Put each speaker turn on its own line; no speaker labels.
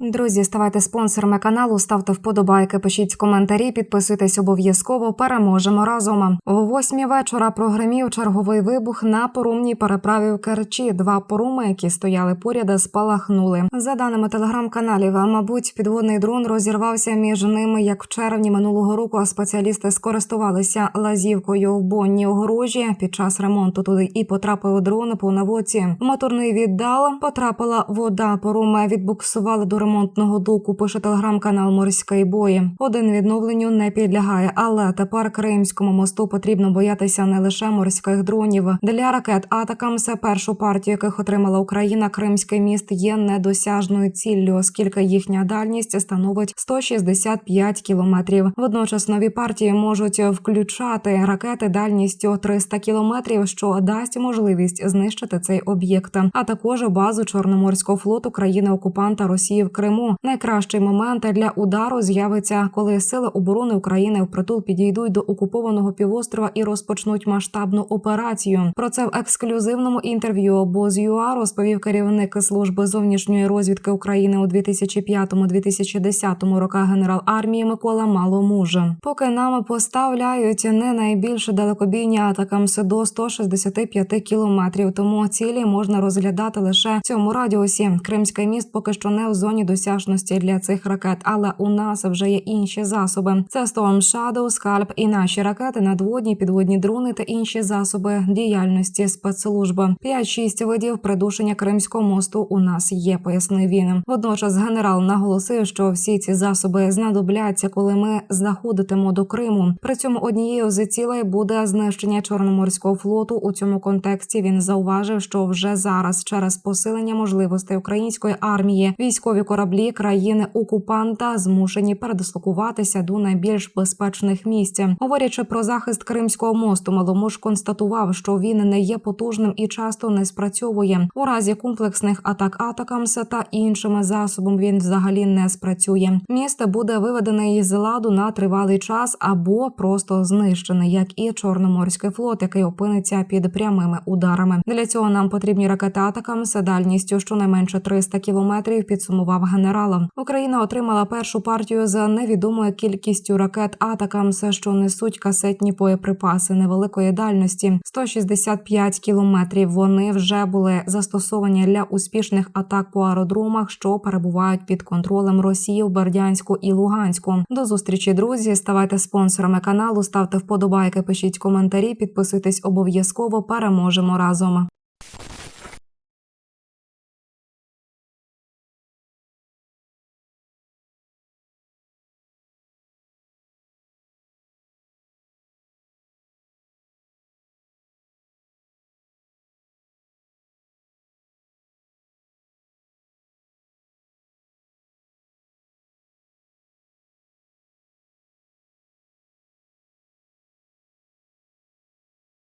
Друзі, ставайте спонсорами каналу, ставте вподобайки, пишіть коментарі, підписуйтесь обов'язково. Переможемо разом. О восьмій вечора прогремів черговий вибух на порумній переправі в Керчі. Два поруми, які стояли поряд, спалахнули. За даними телеграм-каналів, мабуть, підводний дрон розірвався між ними як в червні минулого року. А спеціалісти скористувалися лазівкою в бонній огорожі під час ремонту. Туди і потрапив дрон по наводці. Моторний віддал потрапила вода. Поруми відбуксували до ремонтного доку. Пише телеграм-канал Морський бої. Один відновленню не підлягає, але тепер Кримському мосту потрібно боятися не лише морських дронів. Для ракет Атакамс, першу партію, яких отримала Україна, Кримський міст є недосяжною ціллю, оскільки їхня дальність становить 165 кілометрів. Водночас нові партії можуть включати ракети дальністю 300 кілометрів, що дасть можливість знищити цей об'єкт, а також базу Чорноморського флоту країни-окупанта Росії в Криму. Найкращий момент для удару з'явиться, коли сили оборони України впритул підійдуть до окупованого півострова і розпочнуть масштабну операцію. Про це в ексклюзивному інтерв'ю Боз.ЮА розповів керівник служби зовнішньої розвідки України у 2005-2010 роках генерал армії Микола Маломуж. Поки нам поставляють не найбільш далекобійні атакамс до 165 кілометрів, тому цілі можна розглядати лише в цьому радіусі. Кримський міст поки що не в зоні досяжності для цих ракет, але у нас вже є інші засоби. Це Storm Shadow, Скальп і наші ракети, надводні, підводні дрони та інші засоби діяльності спецслужби. 5-6 видів придушення Кримського мосту у нас є. Пояснив він. Водночас генерал наголосив, що всі ці засоби знадобляться, коли ми заходитимо до Криму. При цьому однією з цілей буде знищення чорноморського флоту. У цьому контексті він зауважив, що вже зараз, через посилення можливостей української армії, військові кораблі країни окупанта змушені передислокуватися до найбільш безпечних місць. Говорячи про захист Кримського мосту, Маломуж констатував, що він не є потужним і часто не спрацьовує. У разі комплексних атак атакамс та іншими засобами він взагалі не спрацює. Місто буде виведене із ладу на тривалий час або просто знищене, як і Чорноморський флот, який опиниться під прямими ударами. Для цього нам потрібні ракети атакамс дальністю щонайменше 300 кілометрів. Підсумував генерал. Україна отримала першу партію за невідомою кількістю ракет атакамс, що несуть касетні боєприпаси невеликої дальності 165 кілометрів. Вони вже були застосовані для успішних атак по аеродромах, що перебувають під контролем Росії в Бердянську і Луганську. До зустрічі, друзі. Ставайте спонсорами каналу, ставте вподобайки, пишіть коментарі, підписуйтесь обов'язково. Переможемо разом.